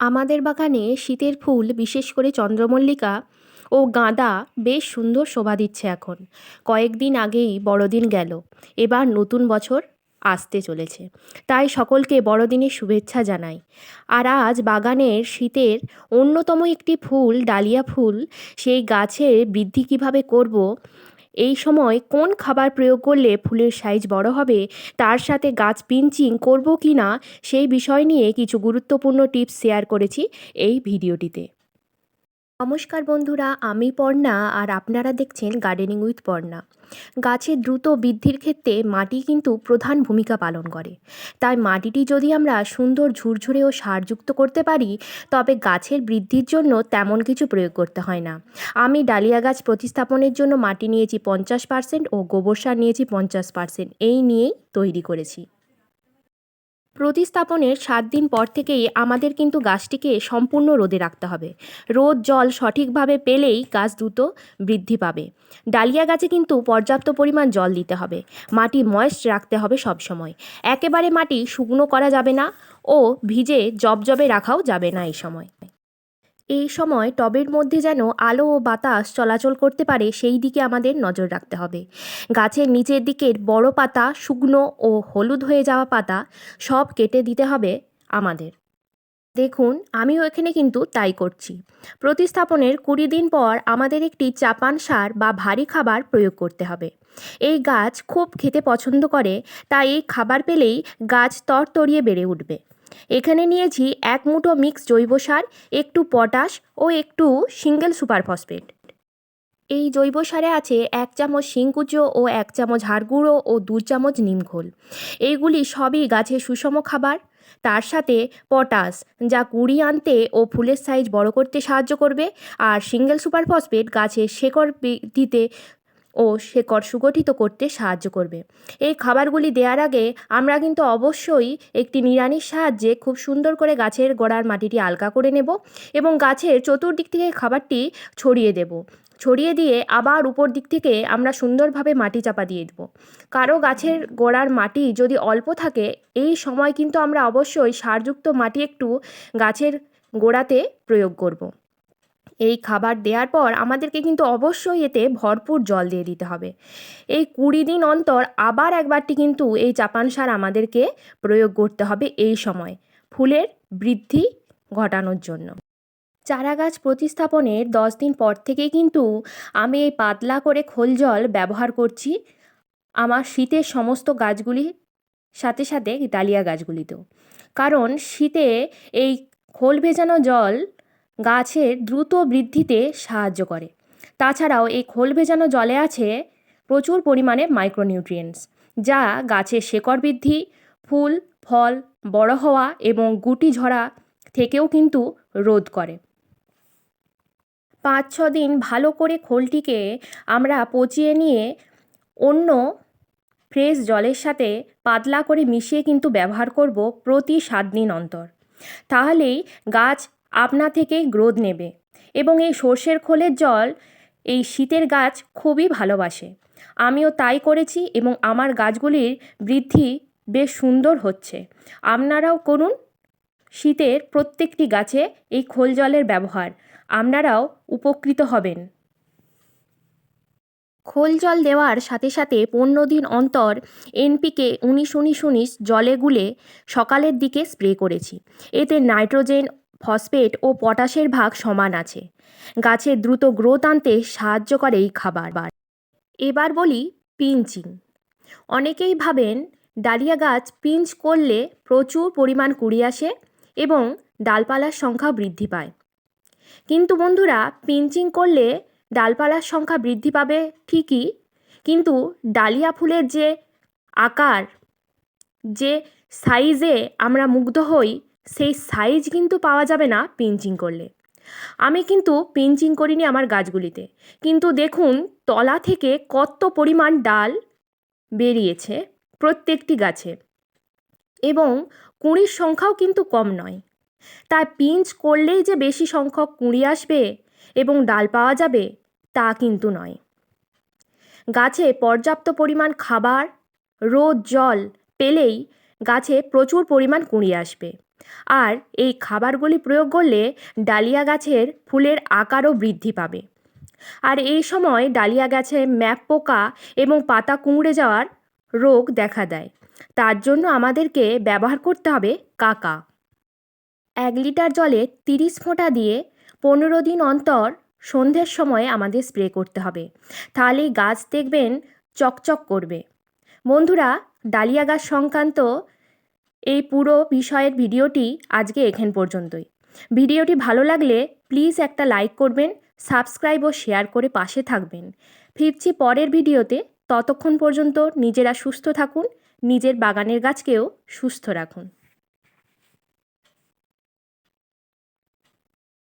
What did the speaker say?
আমাদের বাগানে শীতের ফুল, বিশেষ করে চন্দ্রমল্লিকা ও গাঁদা, বেশ সুন্দর শোভা দিচ্ছে এখন। কয়েকদিন আগেই বড়দিন গেল। এবার নতুন বছর আসতে চলেছে। তাই সকলকে বড়দিনের শুভেচ্ছা জানাই। আর আজ বাগানের শীতের অন্যতম একটি ফুল, ডালিয়া ফুল, সেই গাছের বৃদ্ধি কীভাবে করব এই সময় কোন খাবার প্রয়োগ করলে ফুলের সাইজ বড় হবে, তার সাথে গাছ পিঞ্চিং করব কি না সেই বিষয় নিয়ে কিছু গুরুত্বপূর্ণ টিপস শেয়ার করেছি এই ভিডিওটিতে। নমস্কার বন্ধুরা, আমি পর্ণা আর আপনারা দেখছেন গার্ডেনিং উইথ পর্ণা। গাছের দ্রুত বৃদ্ধির ক্ষেত্রে মাটি কিন্তু প্রধান ভূমিকা পালন করে। তাই মাটিটি যদি আমরা সুন্দর ঝুরঝুরে ও সারযুক্ত করতে পারি, তবে গাছের বৃদ্ধির জন্য তেমন কিছু প্রয়োগ করতে হয় না। আমি ডালিয়া গাছ প্রতিস্থাপনের জন্য মাটি নিয়েছি পঞ্চাশ পার্সেন্ট ও গোবর সার নিয়েছি পঞ্চাশ পার্সেন্ট। এই নিয়েই তৈরি করেছি। প্রতিস্থাপনের সাত দিন পর থেকেই আমাদের কিন্তু গাছটিকে সম্পূর্ণ রোদে রাখতে হবে। রোদ, জল সঠিকভাবে পেলেই গাছ দ্রুত বৃদ্ধি পাবে। ডালিয়া গাছে কিন্তু পর্যাপ্ত পরিমাণ জল দিতে হবে। মাটি ময়েস্ট রাখতে হবে সবসময়। একেবারে মাটি শুকনো করা যাবে না ও ভিজে জবজবে রাখাও যাবে না এই সময়। এই সময় টবের মধ্যে যেন আলো ও বাতাস চলাচল করতে পারে, সেই দিকে আমাদের নজর রাখতে হবে। গাছের নিচের দিকের বড় পাতা, শুকনো ও হলুদ হয়ে যাওয়া পাতা, সব কেটে দিতে হবে আমাদের। দেখুন, আমিও এখানে কিন্তু তাই করছি। প্রতিস্থাপনের কুড়ি দিন পর আমাদের একটি চাপান সার বা ভারী খাবার প্রয়োগ করতে হবে। এই গাছ খুব খেতে পছন্দ করে, তাই এই খাবার পেলেই গাছ তরতরিয়ে বেড়ে উঠবে। এখানে নিয়েছি এক মুঠো মিক্স জৈব সার, একটু পটাশ ও একটু সিঙ্গেল সুপার ফসফেট এই জৈব সারে আছে এক চামচ শিংকুচো ও এক চামচ হাড় গুঁড়ো ও দু চামচ নিমখোল এইগুলি সবই গাছের সুষম খাবার। তার সাথে পটাশ, যা কুড়ি আনতে ও ফুলের সাইজ বড় করতে সাহায্য করবে, আর সিঙ্গেল সুপার ফসফেট গাছের শেকড় বৃদ্ধিতে ও শেকড় সুগঠিত করতে সাহায্য করবে। এই খাবারগুলি দেওয়ার আগে আমরা কিন্তু অবশ্যই একটি নিড়ানির সাহায্যে খুব সুন্দর করে গাছের গোড়ার মাটিটি আলগা করে নেব এবং গাছের চতুর্দিক থেকে খাবারটি ছড়িয়ে দেব। ছড়িয়ে দিয়ে আবার উপর দিক থেকে আমরা সুন্দরভাবে মাটি চাপা দিয়ে দেবো। কারও গাছের গোড়ার মাটি যদি অল্প থাকে, এই সময় কিন্তু আমরা অবশ্যই সারযুক্ত মাটি একটু গাছের গোড়াতে প্রয়োগ করব। এই খাবার দেওয়ার পর আমাদেরকে কিন্তু অবশ্যই এতে ভরপুর জল দিয়ে দিতে হবে। এই কুড়ি দিন অন্তর আবার একবারটি কিন্তু এই চাপান সার আমাদেরকে প্রয়োগ করতে হবে এই সময় ফুলের বৃদ্ধি ঘটানোর জন্য। চারা গাছ প্রতিস্থাপনের দশ দিন পর থেকেই কিন্তু আমি এই পাতলা করে খোল জল ব্যবহার করছি আমার শীতের সমস্ত গাছগুলির সাথে সাথে ডালিয়া গাছগুলিতেও। কারণ শীতে এই খোল ভেজানো জল গাছের দ্রুত বৃদ্ধিতে সাহায্য করে। তাছাড়াও এই খোল ভেজানো জলে আছে প্রচুর পরিমাণে মাইক্রোনিউট্রিয়েন্টস যা গাছের শেকড় বৃদ্ধি, ফুল, ফল, বড় হওয়া এবং গুটি ঝরা থেকেও কিন্তু রোধ করে। পাঁচ ছ দিন ভালো করে খোলটিকে আমরা পচিয়ে নিয়ে অন্য ফ্রেশ জলের সাথে পাতলা করে মিশিয়ে কিন্তু ব্যবহার করব প্রতি সাত দিন অন্তর। তাহলেই গাছ আপনা থেকেই গ্রোথ নেবে এবং এই সর্ষের খোলের জল, এই শীতের গাছ খুবই ভালোবাসে। আমিও তাই করেছি এবং আমার গাছগুলির বৃদ্ধি বেশ সুন্দর হচ্ছে। আপনারাও করুন। শীতের প্রত্যেকটি গাছে এই খোল জলের ব্যবহার। আপনারাও উপকৃত হবেন। খোল জল দেওয়ার সাথে সাথে পনেরো দিন অন্তর এনপিকে উনিশ উনিশ উনিশ জলে গুলে সকালের দিকে স্প্রে করেছি। এতে নাইট্রোজেন ফসফেট ও পটাশের ভাগ সমান আছে। গাছের দ্রুত গ্রোথ আনতে সাহায্য করে এই খাবার। এবার বলি পিঞ্চিং। অনেকেই ভাবেন ডালিয়া গাছ পিঞ্চ করলে প্রচুর পরিমাণ কুড়ি আসে এবং ডালপালার সংখ্যা বৃদ্ধি পায়। কিন্তু বন্ধুরা, পিঞ্চিং করলে ডালপালার সংখ্যা বৃদ্ধি পাবে ঠিকই, কিন্তু ডালিয়া ফুলের যে আকার, যে সাইজে আমরা মুগ্ধ হই সেই সাইজ কিন্তু পাওয়া যাবে না পিঞ্চিং করলে। আমি কিন্তু পিঞ্চিং করিনি আমার গাছগুলিতে। কিন্তু দেখুন, তলা থেকে কত পরিমাণ ডাল বেরিয়েছে প্রত্যেকটি গাছে। এবং কুঁড়ির সংখ্যাও কিন্তু কম নয়। তা পিঞ্চ করলেই যে বেশি সংখ্যক কুঁড়ি আসবে এবং ডাল পাওয়া যাবে, তা কিন্তু নয়। গাছে পর্যাপ্ত পরিমাণ খাবার, রোদ, জল পেলেই গাছে প্রচুর পরিমাণ কুঁড়ি আসবে। আর এই খাবারগুলি প্রয়োগ করলে ডালিয়া গাছের ফুলের আকারও বৃদ্ধি পাবে। আর এই সময় ডালিয়া গাছে ম্যাপ পোকা এবং পাতা কুঁকড়ে যাওয়ার রোগ দেখা দেয়। তার জন্য আমাদেরকে ব্যবহার করতে হবে কাকা। এক লিটার জলে তিরিশ ফোঁটা দিয়ে পনেরো দিন অন্তর সন্ধ্যের সময় আমাদের স্প্রে করতে হবে। তাহলেই গাছ দেখবেন চকচক করবে। বন্ধুরা, ডালিয়া গাছ সংক্রান্ত এই পুরো বিষয়ের ভিডিওটি আজকে এখান পর্যন্তই। ভিডিওটি ভালো লাগলে প্লিজ একটা লাইক করবেন, সাবস্ক্রাইব ও শেয়ার করে পাশে থাকবেন। ফিরছি পরের ভিডিওতে। ততক্ষণ পর্যন্ত নিজেরা সুস্থ থাকুন, নিজের বাগানের গাছকেও সুস্থ রাখুন।